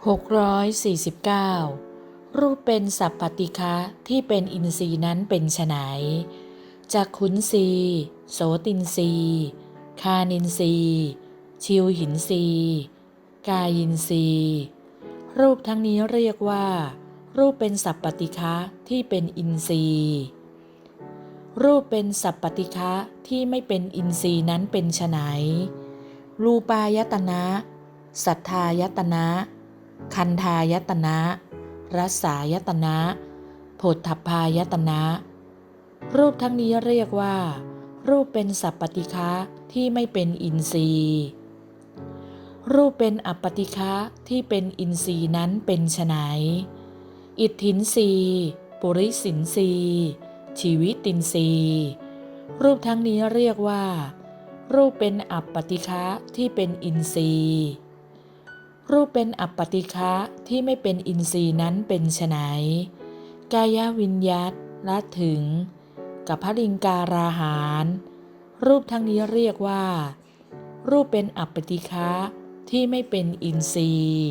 649 รูปเป็นสัพพติคะที่เป็นอินทรีย์นั้นเป็นไฉนจากขุนสีโสตินสีคานินสีชิวหินสีกายินสีรูปทั้งนี้เรียกว่า รูปเป็นสัพปติคะที่เป็นอินทรีย์ รูปเป็นสัพปติคะที่ไม่เป็นอินทรีย์นั้นเป็นไฉนรูปายตนะ สัทธายตนะ คันธายตนะ รัสายตนะโผฏฐัพายตนะ รูปทั้งนี้เรียกว่า รูปเป็นสัพปติคะที่ไม่เป็นอินทรีย์ รูปเป็นอัปปติคะที่เป็นอินทรีย์นั้นเป็นไฉนอิทธินรีปุริสินรีชีวิตินทรีย์ รูปทั้งนี้เรียกว่า รูปเป็นอัปปติคะที่เป็นอินทรีย์ รูปเป็นอัปปติคะที่ไม่เป็นอินทรีย์นั้นเป็นไฉนกายวิญญัตละถึง กับพลิงการาหาร รูปทั้งนี้เรียกว่า รูปเป็นอัปปติคะที่ไม่เป็นอินทรีย์